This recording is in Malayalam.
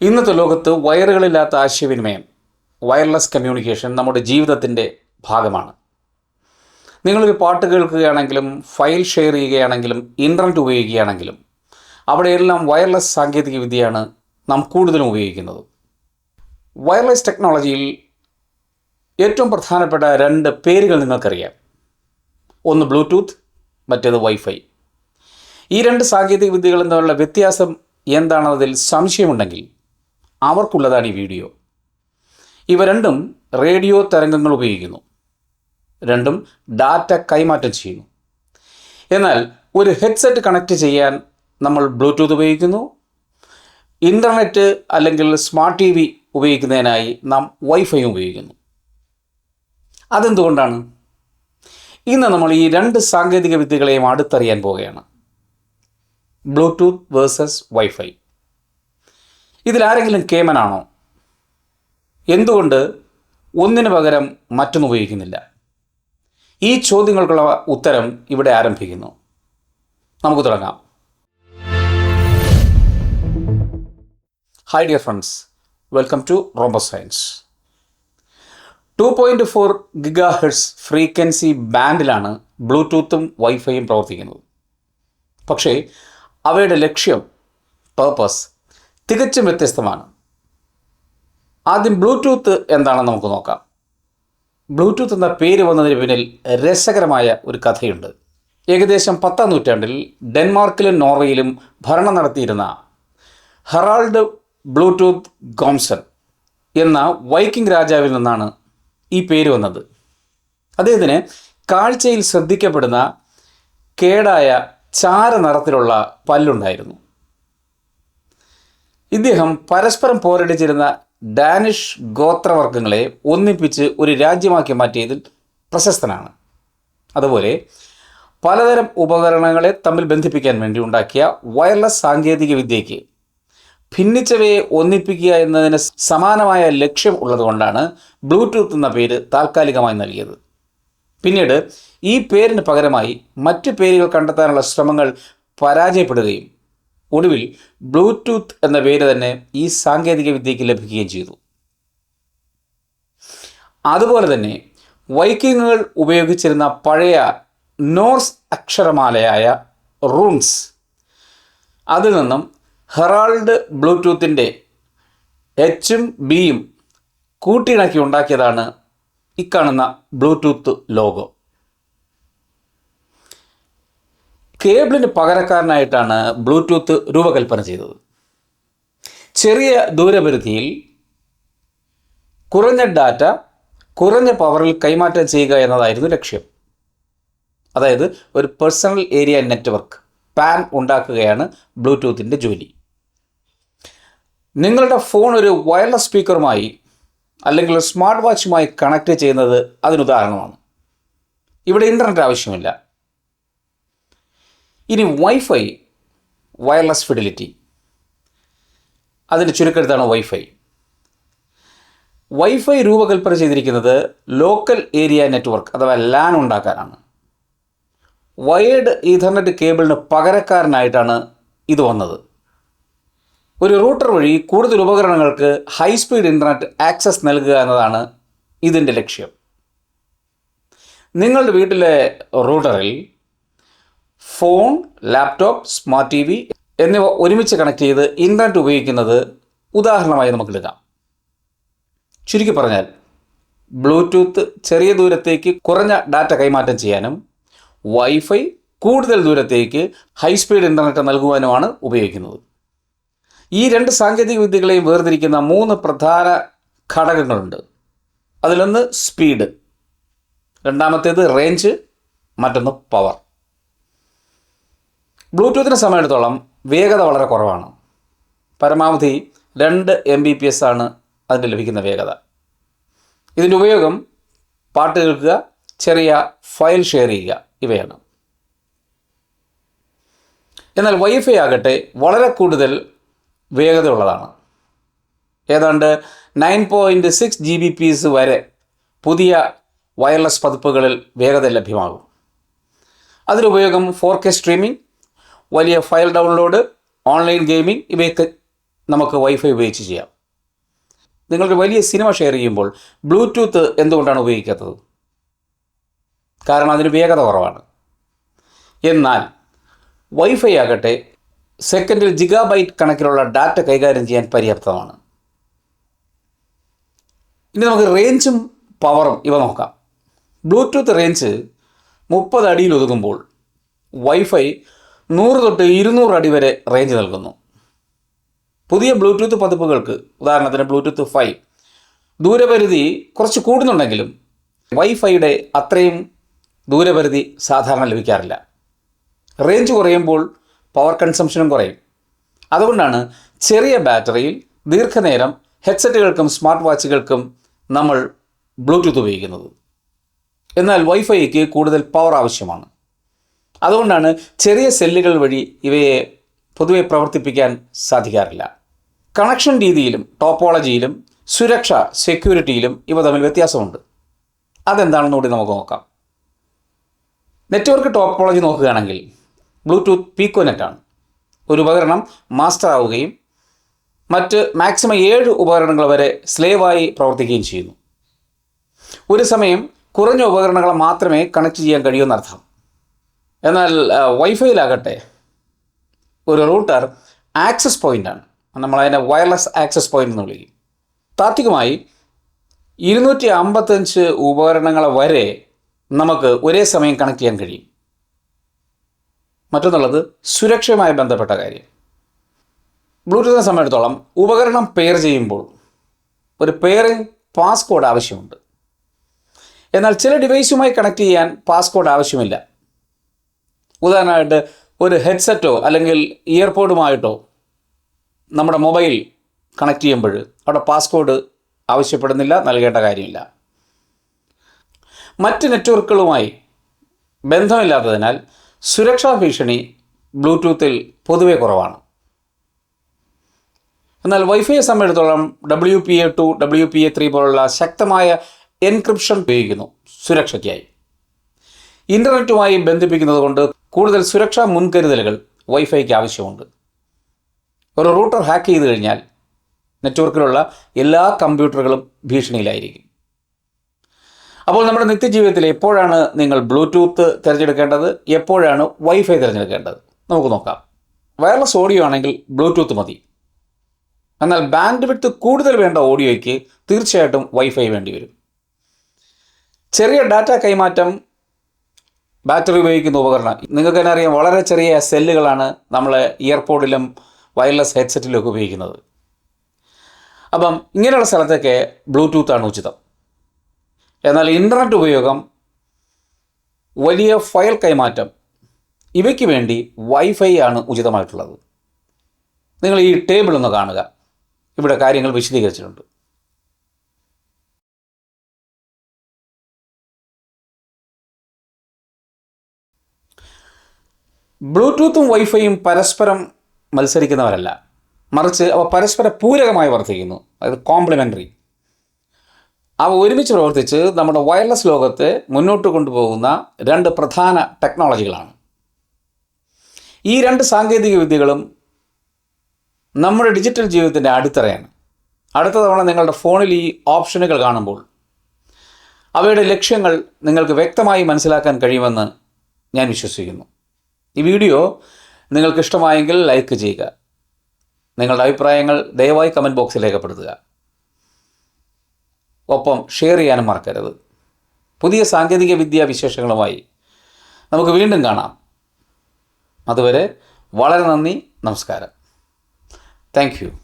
ഇന്നത്തെ ലോകത്ത് വയറുകളില്ലാത്ത ആശയവിനിമയം വയർലെസ് കമ്മ്യൂണിക്കേഷൻ നമ്മുടെ ജീവിതത്തിന്റെ ഭാഗമാണ്. നിങ്ങളൊരു പാട്ട് കേൾക്കുകയാണെങ്കിലും ഫയൽ ഷെയർ ചെയ്യുകയാണെങ്കിലും ഇന്റർനെറ്റ് ഉപയോഗിക്കുകയാണെങ്കിലും അവിടെയെല്ലാം വയർലെസ് സാങ്കേതികവിദ്യയാണ് നാം കൂടുതലും ഉപയോഗിക്കുന്നത്. വയർലെസ് ടെക്നോളജിയിൽ ഏറ്റവും പ്രധാനപ്പെട്ട രണ്ട് പേരുകൾ നിങ്ങൾക്കറിയാം. ഒന്ന് ബ്ലൂടൂത്ത് മറ്റേത് വൈഫൈ ഈ രണ്ട് സാങ്കേതിക വിദ്യകളും തമ്മിലുള്ള വ്യത്യാസം എന്താണെന്നതിൽ സംശയമുണ്ടെങ്കിൽ അവർക്കുള്ളതാണ് ഈ വീഡിയോ. ഇവ രണ്ടും റേഡിയോ തരംഗങ്ങൾ ഉപയോഗിക്കുന്നു. രണ്ടും ഡാറ്റ കൈമാറ്റം ചെയ്യുന്നു. എന്നാൽ ഒരു ഹെഡ്സെറ്റ് കണക്റ്റ് ചെയ്യാൻ നമ്മൾ ബ്ലൂടൂത്ത് ഉപയോഗിക്കുന്നു. ഇന്റർനെറ്റ് അല്ലെങ്കിൽ സ്മാർട്ട് ടി വി ഉപയോഗിക്കുന്നതിനായി നാം വൈഫൈ ഉപയോഗിക്കുന്നു. അതെന്തുകൊണ്ടാണ്? ഇന്ന് നമ്മൾ ഈ രണ്ട് സാങ്കേതിക വിദ്യകളെയും അടുത്തറിയാൻ പോവുകയാണ്. Bluetooth versus WiFi. ഇതിലാരെങ്കിലും കേമനാണോ? എന്തുകൊണ്ട് ഒന്നിനു പകരം മറ്റൊന്ന് ഉപയോഗിക്കുന്നില്ല? ഈ ചോദ്യങ്ങൾക്കുള്ള ഉത്തരം ഇവിടെ ആരംഭിക്കുന്നു. നമുക്ക് തുടങ്ങാം. Hi dear friends welcome to Robo Science two point four gigahertz frequency ബാൻഡിലാണ് ബ്ലൂടൂത്തും വൈഫൈയും പ്രവർത്തിക്കുന്നത്. പക്ഷേ അവയുടെ ലക്ഷ്യം പേർപ്പസ് തികച്ചും വ്യത്യസ്തമാണ്. ആദ്യം ബ്ലൂടൂത്ത് എന്താണെന്ന് നമുക്ക് നോക്കാം. ബ്ലൂടൂത്ത് എന്ന പേര് വന്നതിന് പിന്നിൽ രസകരമായ ഒരു കഥയുണ്ട്. ഏകദേശം പത്താം നൂറ്റാണ്ടിൽ ഡെൻമാർക്കിലും നോർവേയിലും ഭരണം നടത്തിയിരുന്ന ഹെറാൾഡ് ബ്ലൂടൂത്ത് ഗോംസൺ എന്ന വൈക്കിംഗ് രാജാവിൽ നിന്നാണ് ഈ പേര് വന്നത്. അദ്ദേഹത്തിന് കാഴ്ചയിൽ ശ്രദ്ധിക്കപ്പെടുന്ന കേടായ ചാര നിറത്തിലുള്ള പല്ലുണ്ടായിരുന്നു. ഇദ്ദേഹം പരസ്പരം പോരടിച്ചിരുന്ന ഡാനിഷ് ഗോത്രവർഗങ്ങളെ ഒന്നിപ്പിച്ച് ഒരു രാജ്യമാക്കി മാറ്റിയതിൽ പ്രശസ്തനാണ്. അതുപോലെ പലതരം ഉപകരണങ്ങളെ തമ്മിൽ ബന്ധിപ്പിക്കാൻ വേണ്ടി ഉണ്ടാക്കിയ വയർലെസ് സാങ്കേതിക വിദ്യയ്ക്ക് ഭിന്നിച്ചവയെ ഒന്നിപ്പിക്കുക എന്നതിന് സമാനമായ ലക്ഷ്യം ഉള്ളതുകൊണ്ടാണ് ബ്ലൂടൂത്ത് എന്ന പേര് താൽക്കാലികമായി നൽകിയത്. പിന്നീട് ഈ പേരിന് പകരമായി മറ്റു പേരുകൾ കണ്ടെത്താനുള്ള ശ്രമങ്ങൾ പരാജയപ്പെടുകയും ഒടുവിൽ ബ്ലൂടൂത്ത് എന്ന പേര് തന്നെ ഈ സാങ്കേതിക വിദ്യയ്ക്ക് ലഭിക്കുകയും ചെയ്തു. അതുപോലെ തന്നെ വൈക്കിങ്ങുകൾ ഉപയോഗിച്ചിരുന്ന പഴയ നോർസ് അക്ഷരമാലയായ റൂൺസ് അതിൽ നിന്നും ഹെറാൾഡ് ബ്ലൂടൂത്തിന്റെ എച്ചും ബിയും കൂട്ടിയിണക്കി ഉണ്ടാക്കിയതാണ് ഇക്കാണുന്ന ബ്ലൂടൂത്ത് ലോഗോ. കേബിളിന് പകരക്കാരനായിട്ടാണ് ബ്ലൂടൂത്ത് രൂപകൽപ്പന ചെയ്തത്. ചെറിയ ദൂരപരിധിയിൽ കുറഞ്ഞ ഡാറ്റ കുറഞ്ഞ പവറിൽ കൈമാറ്റം ചെയ്യുക എന്നതായിരുന്നു ലക്ഷ്യം. അതായത് ഒരു പേഴ്സണൽ ഏരിയ നെറ്റ്വർക്ക് പാൻ ഉണ്ടാക്കുകയാണ് ബ്ലൂടൂത്തിന്റെ ജോലി. നിങ്ങളുടെ ഫോൺ ഒരു വയർലെസ് സ്പീക്കറുമായി അല്ലെങ്കിൽ സ്മാർട്ട് വാച്ചുമായി കണക്ട് ചെയ്യുന്നത് അതിനുദാഹരണമാണ് ഇവിടെ ഇന്റർനെറ്റ് ആവശ്യമില്ല. ഇനി വൈഫൈ വയർലെസ് ഫിഡിലിറ്റി അതിന്റെ ചുരുക്കെടുത്താണ് വൈഫൈ വൈഫൈ രൂപകൽപ്പന ചെയ്തിരിക്കുന്നത് ലോക്കൽ ഏരിയ നെറ്റ്വർക്ക് അഥവാ ലാൻ ഉണ്ടാക്കാനാണ്. വയേർഡ് ഇഥർനെറ്റ് കേബിളിന് പകരക്കാരനായിട്ടാണ് ഇത് വന്നത്. ഒരു റൂട്ടർ വഴി കൂടുതൽ ഉപകരണങ്ങൾക്ക് ഹൈ സ്പീഡ് ഇന്റർനെറ്റ് ആക്സസ് നൽകുക എന്നതാണ് ഇതിന്റെ ലക്ഷ്യം. നിങ്ങളുടെ വീട്ടിലെ റൂട്ടറിൽ phone laptop smart T V എന്നിവ ഒരുമിച്ച് കണക്ട് ചെയ്ത് ഇന്റർനെറ്റ് ഉപയോഗിക്കുന്നത് ഉദാഹരണമായി നമുക്ക് എടുക്കാം ചുരുക്കി പറഞ്ഞാൽ ബ്ലൂടൂത്ത് ചെറിയ ദൂരത്തേക്ക് കുറഞ്ഞ ഡാറ്റ കൈമാറ്റം ചെയ്യാനും വൈഫൈ കൂടുതൽ ദൂരത്തേക്ക് ഹൈ സ്പീഡ് ഇന്റർനെറ്റ് നൽകുവാനുമാണ് ഉപയോഗിക്കുന്നത്. ഈ രണ്ട് സാങ്കേതിക വിദ്യകളെയും വേർതിരിക്കുന്ന മൂന്ന് പ്രധാന ഘടകങ്ങളുണ്ട്. അതിലൊന്ന് സ്പീഡ് രണ്ടാമത്തേത് റേഞ്ച് മറ്റൊന്ന് പവർ. ബ്ലൂടൂത്തിനെ സമയത്തോളം വേഗത വളരെ കുറവാണ്. പരമാവധി രണ്ട് എം ബി പി എസ് ആണ് അതിന് ലഭിക്കുന്ന വേഗത. ഇതിന്റെ ഉപയോഗം പാട്ട് കേൾക്കുക ചെറിയ ഫയൽ ഷെയർ ചെയ്യുക ഇവയാണ്. എന്നാൽ വൈഫൈ ആകട്ടെ വളരെ കൂടുതൽ വേഗതയുള്ളതാണ്. ഏതാണ്ട് nine point six G B PS വരെ പുതിയ വയർലെസ് പതിപ്പുകളിൽ വേഗത ലഭ്യമാകും. അതിലുപയോഗം ഫോർ കെ സ്ട്രീമിംഗ് വലിയ ഫയൽ ഡൗൺലോഡ് ഓൺലൈൻ ഗെയിമിംഗ് ഇവയൊക്കെ നമുക്ക് വൈഫൈ ഉപയോഗിച്ച് ചെയ്യാം. നിങ്ങളൊരു വലിയ സിനിമ ഷെയർ ചെയ്യുമ്പോൾ ബ്ലൂടൂത്ത് എന്തുകൊണ്ടാണ് ഉപയോഗിക്കാത്തത്? കാരണം അതിന് വേഗത കുറവാണ്. എന്നാൽ വൈഫൈ ആകട്ടെ സെക്കൻഡിൽ ജിഗാബൈറ്റ് കണക്കിലുള്ള ഡാറ്റ കൈകാര്യം ചെയ്യാൻ പര്യാപ്തമാണ്. ഇനി നമുക്ക് റേഞ്ചും പവറും ഇവ നോക്കാം. ബ്ലൂടൂത്ത് റേഞ്ച് മുപ്പത് അടിയിൽ ഒതുങ്ങുമ്പോൾ വൈഫൈ നൂറ് തൊട്ട് ഇരുന്നൂറ് അടി വരെ റേഞ്ച് നൽകുന്നു. പുതിയ ബ്ലൂടൂത്ത് പതിപ്പുകൾക്ക് ഉദാഹരണത്തിന് ബ്ലൂടൂത്ത് ഫൈവ് ദൂരപരിധി കുറച്ച് കൂടുന്നുണ്ടെങ്കിലും വൈഫൈയുടെ അത്രയും ദൂരപരിധി സാധാരണ ലഭിക്കാറില്ല. റേഞ്ച് കുറയുമ്പോൾ പവർ കൺസംഷനും കുറയും. അതുകൊണ്ടാണ് ചെറിയ ബാറ്ററിയിൽ ദീർഘനേരം ഹെഡ്സെറ്റുകൾക്കും സ്മാർട്ട് വാച്ചുകൾക്കും നമ്മൾ ബ്ലൂടൂത്ത് ഉപയോഗിക്കുന്നത്. എന്നാൽ വൈഫൈക്ക് കൂടുതൽ പവർ ആവശ്യമാണ്. അതുകൊണ്ടാണ് ചെറിയ സെല്ലുകൾ വഴി ഇവയെ പൊതുവെ പ്രവർത്തിപ്പിക്കാൻ സാധിക്കാറില്ല. കണക്ഷൻ രീതിയിലും ടോപ്പോളജിയിലും സുരക്ഷ സെക്യൂരിറ്റിയിലും ഇവ തമ്മിൽ വ്യത്യാസമുണ്ട്. അതെന്താണെന്ന് കൂടി നമുക്ക് നോക്കാം. നെറ്റ്വർക്ക് ടോപ്പോളജി നോക്കുകയാണെങ്കിൽ ബ്ലൂടൂത്ത് പീക്കോനെറ്റ് ആണ് ഒരു ഉപകരണം മാസ്റ്റർ ആവുകയും മറ്റ് മാക്സിമം ഏഴ് ഉപകരണങ്ങൾ വരെ സ്ലേവായി പ്രവർത്തിക്കുകയും ചെയ്യുന്നു. ഒരു സമയം കുറഞ്ഞ ഉപകരണങ്ങൾ മാത്രമേ കണക്ട് ചെയ്യാൻ കഴിയൂന്നർത്ഥം എന്നാൽ വൈഫൈയിലാകട്ടെ ഒരു റൂട്ടർ ആക്സസ് പോയിന്റാണ് നമ്മളതിനെ വയർലെസ് ആക്സസ് പോയിന്റ് എന്ന് വിളിക്കും. താത്വികമായി ഇരുന്നൂറ്റി അമ്പത്തഞ്ച് ഉപകരണങ്ങൾ വരെ നമുക്ക് ഒരേ സമയം കണക്ട് ചെയ്യാൻ കഴിയും. മറ്റൊന്നുള്ളത് സുരക്ഷയുമായി ബന്ധപ്പെട്ട കാര്യം. ബ്ലൂടൂത്തിനെ സംബന്ധിച്ചിടത്തോളം ഉപകരണം പെയർ ചെയ്യുമ്പോൾ ഒരു പെയറിംഗ് പാസ്കോഡ് ആവശ്യമുണ്ട്. എന്നാൽ ചില ഡിവൈസുമായി കണക്ട് ചെയ്യാൻ പാസ്കോഡ് ആവശ്യമില്ല. ഉദാഹരണമായിട്ട് ഒരു ഹെഡ്സെറ്റോ അല്ലെങ്കിൽ ഇയർപോഡുമായിട്ടോ നമ്മുടെ മൊബൈൽ കണക്ട് ചെയ്യുമ്പോൾ അവിടെ പാസ്കോഡ് ആവശ്യപ്പെടുന്നില്ല നൽകേണ്ട കാര്യമില്ല. മറ്റ് നെറ്റ്വർക്കുകളുമായി ബന്ധമില്ലാത്തതിനാൽ സുരക്ഷാ ഭീഷണി ബ്ലൂടൂത്തിൽ പൊതുവെ കുറവാണ്. എന്നാൽ വൈഫൈയെ സംബന്ധിച്ചിടത്തോളം W P A two W P A three പോലുള്ള ശക്തമായ എൻക്രിപ്ഷൻ ഉപയോഗിക്കുന്നു സുരക്ഷയ്ക്കായി. ഇന്റർനെറ്റുമായി ബന്ധിപ്പിക്കുന്നത് കൊണ്ട് കൂടുതൽ സുരക്ഷാ മുൻകരുതലുകൾ വൈഫൈക്ക് ആവശ്യമുണ്ട്. ഒരു റൂട്ടർ ഹാക്ക് ചെയ്ത് കഴിഞ്ഞാൽ നെറ്റ്വർക്കിലുള്ള എല്ലാ കമ്പ്യൂട്ടറുകളും ഭീഷണിയിലായിരിക്കും. അപ്പോൾ നമ്മുടെ നിത്യജീവിതത്തിൽ എപ്പോഴാണ് നിങ്ങൾ ബ്ലൂടൂത്ത് തിരഞ്ഞെടുക്കേണ്ടത്? എപ്പോഴാണ് വൈഫൈ തിരഞ്ഞെടുക്കേണ്ടത്? നമുക്ക് നോക്കാം. വയർലെസ് ഓഡിയോ ആണെങ്കിൽ ബ്ലൂടൂത്ത് മതി. എന്നാൽ ബാൻഡ് വിട്ട് കൂടുതൽ വേണ്ട ഓഡിയോയ്ക്ക് തീർച്ചയായിട്ടും വൈഫൈ വേണ്ടി വരും ചെറിയ ഡാറ്റ കൈമാറ്റം ബാറ്ററി ഉപയോഗിക്കുന്ന ഉപകരണം. നിങ്ങൾക്ക് തന്നെ അറിയാം വളരെ ചെറിയ സെല്ലുകളാണ് നമ്മൾ ഇയർപോഡിലും വയർലെസ് ഹെഡ്സെറ്റിലും ഒക്കെ ഉപയോഗിക്കുന്നത്. അപ്പം ഇങ്ങനെയുള്ള സ്ഥലത്തൊക്കെ ബ്ലൂടൂത്താണ് ഉചിതം. എന്നാൽ ഇന്റർനെറ്റ് ഉപയോഗം വലിയ ഫയൽ കൈമാറ്റം ഇവയ്ക്ക് വേണ്ടി വൈഫൈ ആണ് ഉചിതമായിട്ടുള്ളത്. നിങ്ങൾ ഈ ടേബിൾ ഒന്ന് കാണുക. ഇവിടെ കാര്യങ്ങൾ വിശദീകരിച്ചിട്ടുണ്ട്. ബ്ലൂടൂത്തും വൈഫൈയും പരസ്പരം മത്സരിക്കുന്നവരല്ല. മറിച്ച് അവ പരസ്പര പൂരകമായി വർദ്ധിക്കുന്നു അതായത് കോംപ്ലിമെന്ററി അവ ഒരുമിച്ച് പ്രവർത്തിച്ച് നമ്മുടെ വയർലെസ് ലോകത്തെ മുന്നോട്ട് കൊണ്ടുപോകുന്ന രണ്ട് പ്രധാന ടെക്നോളജികളാണ് ഈ രണ്ട് സാങ്കേതിക വിദ്യകളും നമ്മുടെ ഡിജിറ്റൽ ജീവിതത്തിന്റെ അടിത്തറയാണ്. അടുത്ത തവണ നിങ്ങളുടെ ഫോണിൽ ഈ ഓപ്ഷനുകൾ കാണുമ്പോൾ അവയുടെ ലക്ഷ്യങ്ങൾ നിങ്ങൾക്ക് വ്യക്തമായി മനസ്സിലാക്കാൻ കഴിയുമെന്ന് ഞാൻ വിശ്വസിക്കുന്നു. ഈ വീഡിയോ നിങ്ങൾക്ക് ഇഷ്ടമായെങ്കിൽ ലൈക്ക് ചെയ്യുക. നിങ്ങളുടെ അഭിപ്രായങ്ങൾ ദയവായി കമന്റ് ബോക്സിൽ രേഖപ്പെടുത്തുക. ഒപ്പം ഷെയർ ചെയ്യാനും മറക്കരുത്. പുതിയ സാങ്കേതിക വിദ്യാ വിശേഷങ്ങളുമായി നമുക്ക് വീണ്ടും കാണാം. അതുവരെ വളരെ നന്ദി നമസ്കാരം. താങ്ക്